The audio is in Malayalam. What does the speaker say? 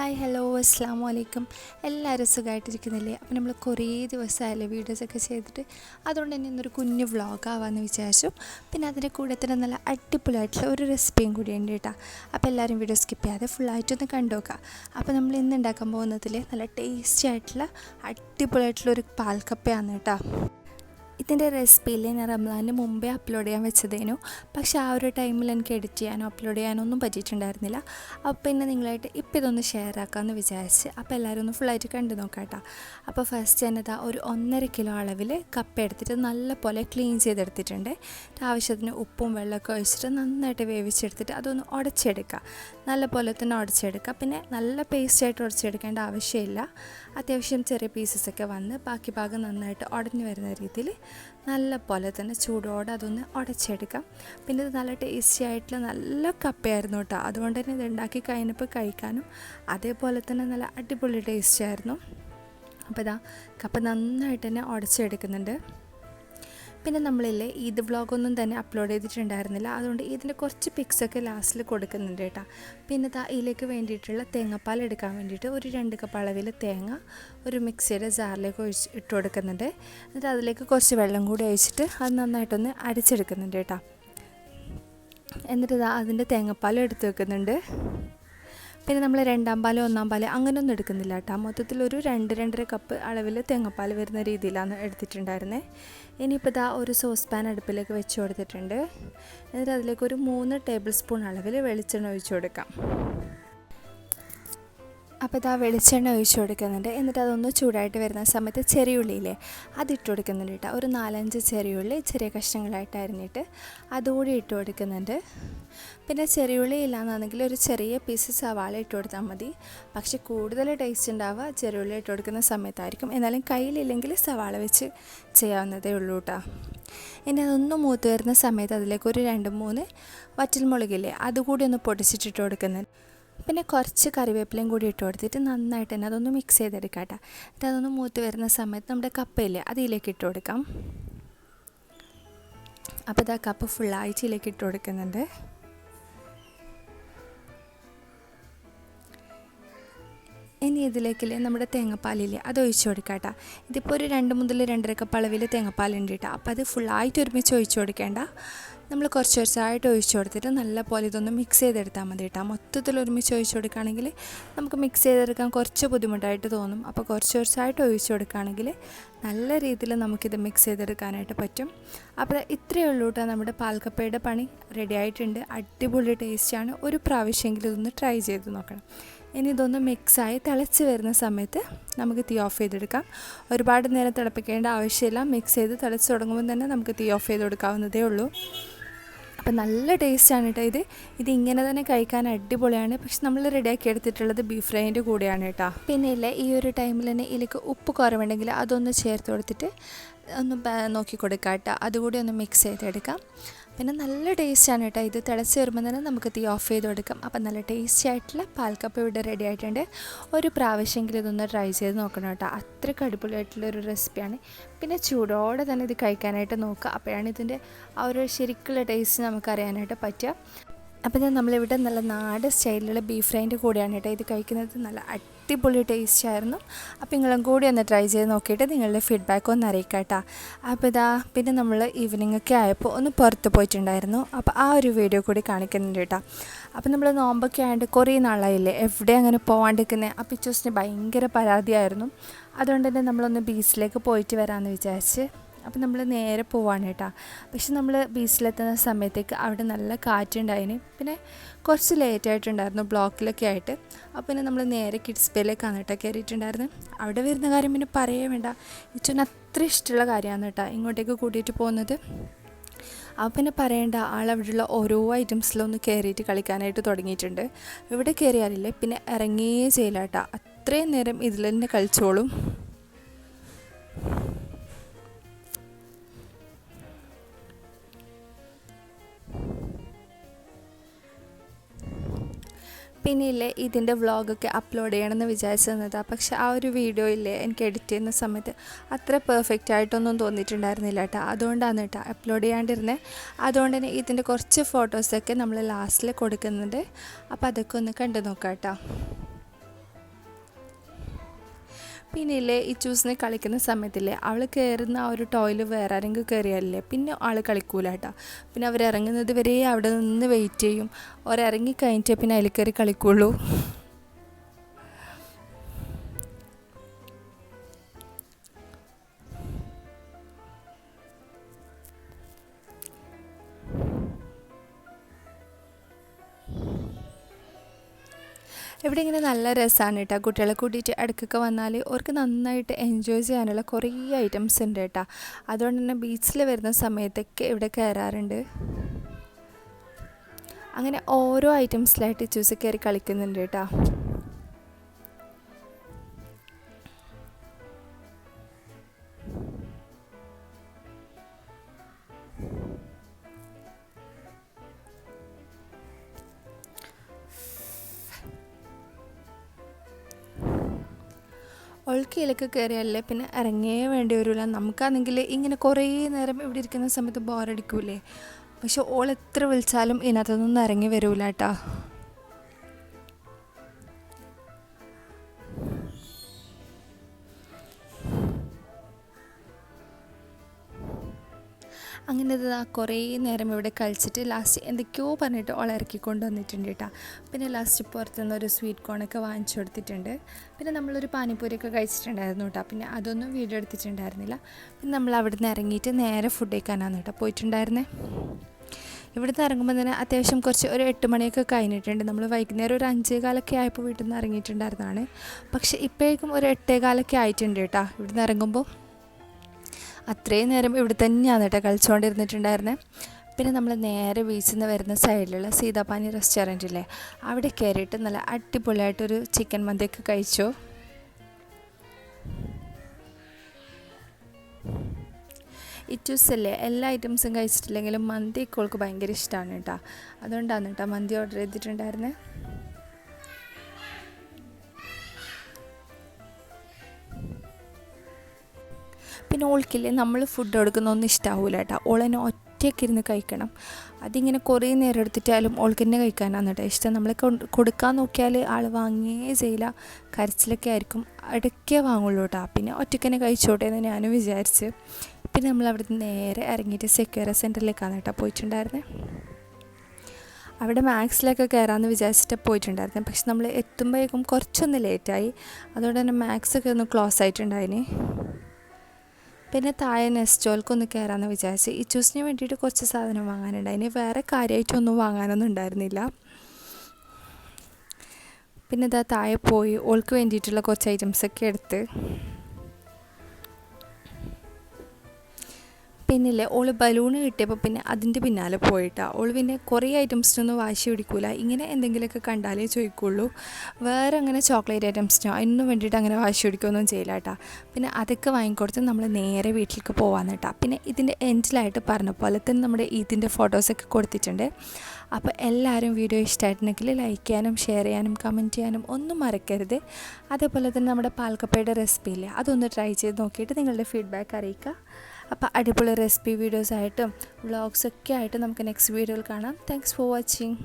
ഹായ് ഹലോ അസ്സാം വലൈക്കും എല്ലാവരും സുഖമായിട്ടിരിക്കുന്നില്ലേ അപ്പോൾ നമ്മൾ കുറേ ദിവസമായല്ലേ വീഡിയോസൊക്കെ ചെയ്തിട്ട്. അതുകൊണ്ട് തന്നെ ഇന്നൊരു കുഞ്ഞു വ്ളോഗാവാമെന്ന് വിചാരിച്ചു. പിന്നെ അതിന്റെ കൂടെ തന്നെ നല്ല അടിപൊളിയായിട്ടുള്ള ഒരു റെസിപ്പിയും കൂടി ഉണ്ട് കേട്ടോ. അപ്പോൾ എല്ലാവരും വീഡിയോ സ്കിപ്പ് ചെയ്യാതെ ഫുള്ളായിട്ടൊന്ന് കണ്ടുനോക്കുക. അപ്പോൾ നമ്മൾ ഇന്ന് ഉണ്ടാക്കാൻ പോകുന്നതിൽ നല്ല ടേസ്റ്റി ആയിട്ടുള്ള അടിപൊളിയായിട്ടുള്ള ഒരു പാൽക്കപ്പയാണ് കേട്ടോ. ഇതിന്റെ റെസിപ്പിയിൽ ഞാൻ റംലാന്റെ മുമ്പേ അപ്ലോഡ് ചെയ്യാൻ വെച്ചതേനു. പക്ഷേ ആ ഒരു ടൈമിൽ എനിക്ക് എഡിറ്റ് ചെയ്യാനോ അപ്ലോഡ് ചെയ്യാനോ ഒന്നും പറ്റിയിട്ടുണ്ടായിരുന്നില്ല. അപ്പോൾ പിന്നെ നിങ്ങളായിട്ട് ഇപ്പോൾ ഇതൊന്ന് ഷെയർ ആക്കാമെന്ന് വിചാരിച്ച് അപ്പോൾ എല്ലാവരും ഒന്ന് ഫുള്ളായിട്ട് കണ്ടു നോക്കാട്ടോ. കേട്ടോ അപ്പോൾ ഫസ്റ്റ് തന്നെ ഒരു ഒന്നര കിലോ അളവിൽ കപ്പ എടുത്തിട്ട് നല്ല പോലെ ക്ലീൻ ചെയ്തെടുത്തിട്ടുണ്ട് ആവശ്യത്തിന് ഉപ്പും വെള്ളമൊക്കെ ഒഴിച്ചിട്ട് നന്നായിട്ട് വേവിച്ചെടുത്തിട്ട് അതൊന്ന് ഉടച്ചെടുക്കുക നല്ലപോലെ തന്നെ ഉടച്ചെടുക്കുക പിന്നെ നല്ല പേസ്റ്റായിട്ട് ഉടച്ചെടുക്കേണ്ട ആവശ്യമില്ല. അത്യാവശ്യം ചെറിയ പീസസ് ഒക്കെ വന്ന് ബാക്കി ഭാഗം നന്നായിട്ട് ഉടഞ്ഞു വരുന്ന രീതിയിൽ നല്ല പോലെ തന്നെ ചൂടോടെ അതൊന്ന് ഉടച്ചെടുക്കാം. പിന്നെ ഇത് നല്ല ടേസ്റ്റി ആയിട്ടുള്ള നല്ല കപ്പയായിരുന്നു കേട്ടോ. അതുകൊണ്ട് തന്നെ ഇത് ഉണ്ടാക്കി കഴിഞ്ഞപ്പോൾ കഴിക്കാനും അതേപോലെ തന്നെ നല്ല അടിപൊളി ടേസ്റ്റ് ആയിരുന്നു. അപ്പോൾ ഇതാ കപ്പ നന്നായിട്ട് തന്നെ ഉടച്ചെടുക്കുന്നുണ്ട്. പിന്നെ നമ്മളില്ലേ ഈദ് വ്ളോഗൊന്നും തന്നെ അപ്ലോഡ് ചെയ്തിട്ടുണ്ടായിരുന്നില്ല. അതുകൊണ്ട് ഇതിന്റെ കുറച്ച് പിക്സൊക്കെ ലാസ്റ്റിൽ കൊടുക്കുന്നുണ്ട് കേട്ടോ. പിന്നെ ദാ ഇതിലേക്ക് വേണ്ടിയിട്ടുള്ള തേങ്ങാപ്പാൽ എടുക്കാൻ വേണ്ടിയിട്ട് ഒരു രണ്ട് കപ്പ് അളവിൽ തേങ്ങ ഒരു മിക്സിയുടെ ജാറിലേക്ക് ഒഴിച്ച് ഇട്ട് കൊടുക്കുന്നുണ്ട്. എന്നിട്ട് അതിലേക്ക് കുറച്ച് വെള്ളം കൂടി ഒഴിച്ചിട്ട് അത് നന്നായിട്ടൊന്ന് അടിച്ചെടുക്കുന്നുണ്ട് കേട്ടോ. എന്നിട്ട് അതിന്റെ തേങ്ങാപ്പാൽ എടുത്ത് വെക്കുന്നുണ്ട്. പിന്നെ നമ്മൾ രണ്ടാം പാൽ ഒന്നാം പാൽ അങ്ങനെയൊന്നും എടുക്കുന്നില്ല കേട്ടോ. മൊത്തത്തിൽ ഒരു രണ്ട് രണ്ടര കപ്പ് അളവിൽ തേങ്ങാപ്പാൽ വരുന്ന രീതിയിലാണ് എടുത്തിട്ടുണ്ടായിരുന്നത് ഇനിയിപ്പോൾ ഇതാ ഒരു സോസ് പാൻ അടുപ്പിലേക്ക് വെച്ച് കൊടുത്തിട്ടുണ്ട്. എന്നിട്ട് അതിലേക്ക് ഒരു മൂന്ന് ടേബിൾ സ്പൂൺ അളവിൽ വെളിച്ചെണ്ണ ഒഴിച്ചു കൊടുക്കാം. അപ്പോൾ ഇതാ വെളിച്ചെണ്ണ ഒഴിച്ചു കൊടുക്കുന്നുണ്ട്. എന്നിട്ട് അതൊന്ന് ചൂടായിട്ട് വരുന്ന സമയത്ത് ചെറിയുള്ളിയില്ലേ അതിട്ട് കൊടുക്കുന്നുണ്ട് കേട്ടോ. ഒരു നാലഞ്ച് ചെറിയുള്ളി ചെറിയ കഷ്ണങ്ങളായിട്ട് അരിഞ്ഞിട്ട് അതുകൂടി ഇട്ട് കൊടുക്കുന്നുണ്ട്. പിന്നെ ചെറിയുള്ളി ഇല്ലാന്നാണെങ്കിൽ ഒരു ചെറിയ പീസ് സവാള ഇട്ട് കൊടുത്താൽ മതി. പക്ഷെ കൂടുതൽ ടേസ്റ്റ് ഉണ്ടാവുക ചെറിയുള്ളി ഇട്ട് കൊടുക്കുന്ന സമയത്തായിരിക്കും. എന്നാലും കയ്യിലില്ലെങ്കിൽ സവാള വെച്ച് ചെയ്യാവുന്നതേ ഉള്ളൂ കേട്ടോ. ഇനി അതൊന്ന് മൂത്ത് വരുന്ന സമയത്ത് അതിലേക്ക് ഒരു രണ്ട് മൂന്ന് വറ്റൽമുളകില്ലേ അതുകൂടി ഒന്ന് പൊടിച്ചിട്ടിട്ട് കൊടുക്കുന്നുണ്ട്. പിന്നെ കുറച്ച് കറിവേപ്പിലയും കൂടി ഇട്ട് കൊടുത്തിട്ട് നന്നായിട്ട് തന്നെ അതൊന്ന് മിക്സ് ചെയ്തെടുക്കാം കേട്ടോ എന്നിട്ട് അതൊന്ന് മൂത്ത് വരുന്ന സമയത്ത് നമ്മുടെ കപ്പയില്ലേ അതിലേക്ക് ഇട്ട് കൊടുക്കാം. അപ്പോൾ ഇതാ കപ്പ് ഫുള്ളായിട്ട് ഇതിലേക്ക് ഇട്ട് കൊടുക്കുന്നുണ്ട്. ഇനി ഇതിലേക്കില്ലേ നമ്മുടെ തേങ്ങാപ്പാലില്ലേ? അത് ഒഴിച്ചു കൊടുക്കാം കേട്ടോ. ഇതിപ്പോൾ ഒരു രണ്ട് മുതൽ രണ്ടര കപ്പ് അളവിൽ തേങ്ങാപ്പാലുണ്ട് കേട്ടോ. അപ്പോൾ അത് ഫുള്ളായിട്ട് ഒരുമിച്ച് ഒഴിച്ചു കൊടുക്കേണ്ട. നമ്മൾ കുറച്ച് കുറച്ചായിട്ട് ഒഴിച്ചു കൊടുത്തിട്ട് നല്ലപോലെ ഇതൊന്ന് മിക്സ് ചെയ്തെടുത്താൽ മതി കേട്ടോ. മൊത്തത്തിൽ ഒരുമിച്ച് ഒഴിച്ചു കൊടുക്കുകയാണെങ്കിൽ നമുക്ക് മിക്സ് ചെയ്തെടുക്കാൻ കുറച്ച് ബുദ്ധിമുട്ടായിട്ട് തോന്നും. അപ്പോൾ കുറച്ച് കുറച്ചായിട്ട് ഒഴിച്ചു കൊടുക്കുകയാണെങ്കിൽ നല്ല രീതിയിൽ നമുക്കിത് മിക്സ് ചെയ്തെടുക്കാനായിട്ട് പറ്റും. അപ്പോൾ ഇത്രയേ ഉള്ളൂ കേട്ടോ നമ്മുടെ പാൽക്കപ്പയുടെ പണി. റെഡി ആയിട്ടുണ്ട്. അടിപൊളി ടേസ്റ്റാണ് ഒരു പ്രാവശ്യമെങ്കിലും ഇതൊന്ന് ട്രൈ ചെയ്ത് നോക്കണം. ഇനി ഇതൊന്ന് മിക്സായി തിളച്ച് വരുന്ന സമയത്ത് നമുക്ക് തീ ഓഫ് ചെയ്തെടുക്കാം. ഒരുപാട് നേരം തിളപ്പിക്കേണ്ട ആവശ്യമില്ല. മിക്സ് ചെയ്ത് തിളച്ച് തുടങ്ങുമ്പോൾ തന്നെ നമുക്ക് തീ ഓഫ് ചെയ്ത് കൊടുക്കാവുന്നതേ ഉള്ളൂ. അപ്പം നല്ല ടേസ്റ്റാണ് കേട്ടോ ഇത്. ഇത് ഇങ്ങനെ തന്നെ കഴിക്കാൻ അടിപൊളിയാണ്. പക്ഷെ നമ്മൾ റെഡിയാക്കി എടുത്തിട്ടുള്ളത് ബീഫ് ഫ്രൈന്റെ കൂടെയാണ് കേട്ടോ പിന്നെ ഇല്ലേ ഈ ഒരു ടൈമിൽ തന്നെ ഇതിലേക്ക് ഉപ്പ് കുറവുണ്ടെങ്കിൽ അതൊന്ന് ചേർത്ത് കൊടുത്തിട്ട് ഒന്ന് നോക്കി കൊടുക്കാം കേട്ടോ അതുകൂടി ഒന്ന് മിക്സ് ചെയ്തെടുക്കാം. പിന്നെ നല്ല ടേസ്റ്റാണ് കേട്ടോ. ഇത് തിളച്ച് വരുമ്പോൾ തന്നെ നമുക്ക് തീ ഓഫ് ചെയ്ത് കൊടുക്കാം അപ്പം നല്ല ടേസ്റ്റി ആയിട്ടുള്ള പാൽക്കപ്പ ഇവിടെ റെഡി ആയിട്ടുണ്ട്. ഒരു പ്രാവശ്യമെങ്കിലും ഇതൊന്ന് ട്രൈ ചെയ്ത് നോക്കണം കേട്ടോ. അത്രയ്ക്ക് അടിപൊളിയായിട്ടുള്ള ഒരു റെസിപ്പിയാണ് പിന്നെ ചൂടോടെ തന്നെ ഇത് കഴിക്കാനായിട്ട് നോക്കുക. അപ്പോഴാണ് ഇതിന്റെ ആ ഒരു ശരിക്കുള്ള ടേസ്റ്റ് നമുക്കറിയാനായിട്ട് പറ്റുക. അപ്പോൾ ഞാൻ നമ്മളിവിടെ നല്ല നാട് സ്റ്റൈലിലുള്ള ബീഫ് ഫ്രൈന്റെ കൂടെയാണ് കേട്ടോ ഇത് കഴിക്കുന്നത്. നല്ല അടിപൊളി ടേസ്റ്റ് ആയിരുന്നു. അപ്പോൾ നിങ്ങളും കൂടി ഒന്ന് ട്രൈ ചെയ്ത് നോക്കിയിട്ട് നിങ്ങളുടെ ഫീഡ്ബാക്ക് ഒന്ന് അറിയിക്കാട്ടോ. അപ്പോൾ ഇതാ പിന്നെ നമ്മൾ ഈവനിങ് ഒക്കെ ആയപ്പോൾ ഒന്ന് പുറത്ത് പോയിട്ടുണ്ടായിരുന്നു. അപ്പോൾ ആ ഒരു വീഡിയോ കൂടി കാണിക്കുന്നുണ്ട് കേട്ടോ. അപ്പോൾ നമ്മൾ നോമ്പൊക്കെ ആയതുകൊണ്ട് കുറേ നാളായില്ലേ എവിടെ അങ്ങനെ പോകാണ്ടിരിക്കുന്നത് ആ പിക്ചേഴ്സിന് ഭയങ്കര പരാതിയായിരുന്നു. അതുകൊണ്ട് തന്നെ നമ്മളൊന്ന് ബീച്ചിലേക്ക് പോയിട്ട് വരാമെന്ന് വിചാരിച്ച് അപ്പോൾ നമ്മൾ നേരെ പോവാണ് കേട്ടോ. പക്ഷെ നമ്മൾ ബീച്ചിലെത്തുന്ന സമയത്തേക്ക് അവിടെ നല്ല കാറ്റുണ്ടായിന്. പിന്നെ കുറച്ച് ലേറ്റ് ആയിട്ടുണ്ടായിരുന്നു ബ്ലോക്കിലൊക്കെ ആയിട്ട്. അപ്പോൾ പിന്നെ നമ്മൾ നേരെ കിഡ്സ് ബേയിലേക്കാണ് കേട്ടോ കയറിയിട്ടുണ്ടായിരുന്നത് അവിടെ വരുന്ന കാര്യം പിന്നെ പറയേ വേണ്ട. ഇച്ചൊന്ന് അത്ര ഇഷ്ടമുള്ള കാര്യമാണ് കേട്ടോ ഇങ്ങോട്ടേക്ക് കൂട്ടിയിട്ട് പോകുന്നത്. അപ്പോൾ പിന്നെ പറയേണ്ട അവിടെയുള്ള ഓരോ ഐറ്റംസിലൊന്ന് കയറിയിട്ട് കളിക്കാനായിട്ട് തുടങ്ങിയിട്ടുണ്ട്. ഇവിടെ കയറിയാലില്ലേ? പിന്നെ ഇറങ്ങിയേ ചെയ്യില്ല കേട്ടോ. അത്രയും നേരം ഇതിൽ തന്നെ കളിച്ചോളും. പിന്നെ ഇല്ലേ ഇതിന്റെ വ്ളോഗൊക്കെ അപ്ലോഡ് ചെയ്യണമെന്ന് വിചാരിച്ചിരുന്നതാണ് പക്ഷെ ആ ഒരു വീഡിയോ ഇല്ലേ എനിക്ക് എഡിറ്റ് ചെയ്യുന്ന സമയത്ത് അത്ര പെർഫെക്റ്റ് ആയിട്ടൊന്നും തോന്നിയിട്ടുണ്ടായിരുന്നില്ല കേട്ടോ അതുകൊണ്ടാണ് കേട്ടോ അപ്ലോഡ് ചെയ്യാണ്ടിരുന്നത് അതുകൊണ്ട് തന്നെ ഇതിന്റെ കുറച്ച് ഫോട്ടോസൊക്കെ നമ്മൾ ലാസ്റ്റിൽ കൊടുക്കുന്നുണ്ട്. അപ്പോൾ അതൊക്കെ ഒന്ന് കണ്ടു നോക്കാം കേട്ടോ പിന്നെ ഈ ചൂസിനെ കളിക്കുന്ന സമയത്തില്ലേ അവൾ കയറുന്ന ആ ഒരു ടോയിൽ വേറെ ആരെങ്കിലും കയറിയാലേ പിന്നെ ആൾ കളിക്കൂല കേട്ടോ പിന്നെ അവർ ഇറങ്ങുന്നത് വരെ അവിടെ നിന്ന് വെയിറ്റ് ചെയ്യും. അവരിറങ്ങി കഴിഞ്ഞിട്ടേ പിന്നെ അതിൽ കയറി കളിക്കുള്ളൂ. ഇവിടെ ഇങ്ങനെ നല്ല രസമാണ് കേട്ടോ. കുട്ടികളെ കൂട്ടിയിട്ട് ഇടയ്ക്കൊക്കെ വന്നാൽ അവർക്ക് നന്നായിട്ട് എൻജോയ് ചെയ്യാനുള്ള കുറേ ഐറ്റംസ് ഉണ്ട് കേട്ടോ. അതുകൊണ്ട് തന്നെ ബീച്ചിൽ വരുന്ന സമയത്തൊക്കെ ഇവിടെ കയറാറുണ്ട് അങ്ങനെ ഓരോ ഐറ്റംസിലായിട്ട് ചൂസ് കയറി കളിക്കുന്നുണ്ട് കേട്ടോ. ഒഴുക്കിയിലൊക്കെ കയറിയാലേ പിന്നെ ഇറങ്ങേ വേണ്ടി വരില്ല നമുക്കാണെങ്കിൽ ഇങ്ങനെ കുറേ നേരം ഇവിടെ ഇരിക്കുന്ന സമയത്ത് ബോറടിക്കൂലേ പക്ഷെ ഓൾ എത്ര വിളിച്ചാലും ഇതിനകത്തൊന്നും ഇറങ്ങി വരൂല കേട്ടോ. അങ്ങനെ ഇത് കുറേ നേരം ഇവിടെ കളിച്ചിട്ട് ലാസ്റ്റ് എന്തൊക്കെയോ പറഞ്ഞിട്ട് ഓളെ ഇറക്കി കൊണ്ടുവന്നിട്ടുണ്ട് കേട്ടോ പിന്നെ ലാസ്റ്റ് പുറത്തുനിന്ന് ഒരു സ്വീറ്റ് കോണൊക്കെ വാങ്ങിച്ചു കൊടുത്തിട്ടുണ്ട്. പിന്നെ നമ്മളൊരു പാനിപ്പൂരിയൊക്കെ കഴിച്ചിട്ടുണ്ടായിരുന്നു കേട്ടോ പിന്നെ അതൊന്നും വീഡിയോ എടുത്തിട്ടുണ്ടായിരുന്നില്ല. പിന്നെ നമ്മൾ അവിടെ നിന്ന് ഇറങ്ങിയിട്ട് നേരെ ഫുഡ് കഴിക്കാനാണ് കേട്ടോ പോയിട്ടുണ്ടായിരുന്നേ. ഇവിടുന്ന് ഇറങ്ങുമ്പോൾ തന്നെ അത്യാവശ്യം കുറച്ച് ഒരു എട്ട് മണിയൊക്കെ കഴിഞ്ഞിട്ടുണ്ട്. നമ്മൾ വൈകുന്നേരം ഒരു അഞ്ചേ കാലൊക്കെ ആയപ്പോൾ വീട്ടിൽ നിന്ന് ഇറങ്ങിയിട്ടുണ്ടായിരുന്നതാണ്. പക്ഷേ ഇപ്പോഴേക്കും ഒരു എട്ടേ കാലൊക്കെ ആയിട്ടുണ്ട് കേട്ടോ ഇവിടുന്ന് ഇറങ്ങുമ്പോൾ. അത്രയും നേരം ഇവിടെ തന്നെയാണ് കേട്ടോ കളിച്ചുകൊണ്ടിരുന്നിട്ടുണ്ടായിരുന്നത് പിന്നെ നമ്മൾ നേരെ ബീച്ചിൽ നിന്ന് വരുന്ന സൈഡിലുള്ള സീതാപാനി റെസ്റ്റോറന്റ് ഇല്ലേ അവിടെ കയറിയിട്ട് നല്ല അടിപൊളിയായിട്ടൊരു ചിക്കൻ മന്തിയൊക്കെ കഴിച്ചു? ഇറ്റൂസ് അല്ലേ എല്ലാ ഐറ്റംസും കഴിച്ചിട്ടില്ലെങ്കിലും മന്തി ഇക്കോൾക്ക് ഭയങ്കര ഇഷ്ടമാണ് കേട്ടോ. അതുകൊണ്ടാണ് കേട്ടോ മന്തി ഓർഡർ ചെയ്തിട്ടുണ്ടായിരുന്നത് പിന്നെ ഓൾക്കില്ലേ? നമ്മൾ ഫുഡ് കൊടുക്കുന്നൊന്നും ഇഷ്ടമാവില്ല കേട്ടോ ഓളെന്നെ ഒറ്റയ്ക്ക് ഇരുന്ന് കഴിക്കണം. അതിങ്ങനെ കുറേ നേരം എടുത്തിട്ടാലും ഓൾക്ക് തന്നെ കഴിക്കാനാണ് കേട്ടോ ഇഷ്ടം നമ്മളെ കൊടുക്കാൻ നോക്കിയാൽ ആൾ വാങ്ങിയേ ചെയ്യില്ല. കരച്ചിലൊക്കെ ആയിരിക്കും. ഇടയ്ക്കേ വാങ്ങുള്ളൂ കേട്ടോ പിന്നെ ഒറ്റയ്ക്ക് തന്നെ കഴിച്ചോട്ടെ എന്ന് ഞാനും വിചാരിച്ച്. പിന്നെ നമ്മൾ അവിടെ നേരെ ഇറങ്ങിയിട്ട് സെക്യൂർ സെന്ററിലേക്കാണ് കേട്ടോ പോയിട്ടുണ്ടായിരുന്നത് അവിടെ മാത്സിലൊക്കെ കയറാമെന്ന് വിചാരിച്ചിട്ട് പോയിട്ടുണ്ടായിരുന്നു. പക്ഷെ നമ്മൾ എത്തുമ്പോഴേക്കും കുറച്ചൊന്ന് ലേറ്റായി. അതുകൊണ്ട് തന്നെ മാത്സൊക്കെ ഒന്ന് ക്ലോസ് ആയിട്ടുണ്ടായിന് പിന്നെ താഴെ നെസ്റ്റോൾക്കൊന്ന് കയറാമെന്ന് വിചാരിച്ച്. ഈ ചൂസിന് വേണ്ടിയിട്ട് കുറച്ച് സാധനം വാങ്ങാനുണ്ട് അതിന് വേറെ കാര്യമായിട്ടൊന്നും വാങ്ങാനൊന്നും ഉണ്ടായിരുന്നില്ല. പിന്നെ ഇതാ താഴെ പോയി. ഓൾക്ക് വേണ്ടിയിട്ടുള്ള കുറച്ച് ഐറ്റംസൊക്കെ എടുത്ത്. പിന്നില്ലേ ഓൾ ബലൂൺ കിട്ടിയപ്പോൾ പിന്നെ അതിന്റെ പിന്നാലെ പോയിട്ടാണ് ഓൾ പിന്നെ കുറേ ഐറ്റംസിനൊന്നും വാശി പിടിക്കൂല. ഇങ്ങനെ എന്തെങ്കിലുമൊക്കെ കണ്ടാലേ ചോദിക്കുള്ളൂ. വേറെ അങ്ങനെ ചോക്ലേറ്റ് ഐറ്റംസിനോ അതിനൊന്നും വേണ്ടിയിട്ട് അങ്ങനെ വാശി പിടിക്കുകയൊന്നും ചെയ്യില്ല കേട്ടോ പിന്നെ അതൊക്കെ വാങ്ങിക്കൊടുത്ത് നമ്മൾ നേരെ വീട്ടിലേക്ക് പോകാമെന്ന് കേട്ടോ പിന്നെ ഇതിന്റെ എൻഡിലായിട്ട് പറഞ്ഞ പോലെ തന്നെ നമ്മുടെ ഇതിന്റെ ഫോട്ടോസൊക്കെ കൊടുത്തിട്ടുണ്ട്. അപ്പോൾ എല്ലാവരും വീഡിയോ ഇഷ്ടമായിട്ടുണ്ടെങ്കിൽ ലൈക്ക് ചെയ്യാനും ഷെയർ ചെയ്യാനും കമന്റ് ചെയ്യാനും ഒന്നും മറക്കരുത്. അതേപോലെ തന്നെ നമ്മുടെ പാൽക്കപ്പയുടെ റെസിപ്പി ഇല്ലേ അതൊന്ന് ട്രൈ ചെയ്ത് നോക്കിയിട്ട് നിങ്ങളുടെ ഫീഡ്ബാക്ക് അറിയിക്കുക. അപ്പോൾ അടിപൊളി റെസിപ്പി വീഡിയോസായിട്ടും വ്ളോഗ്സൊക്കെ ആയിട്ട് നമുക്ക് നെക്സ്റ്റ് വീഡിയോയിൽ കാണാം. Thanks for watching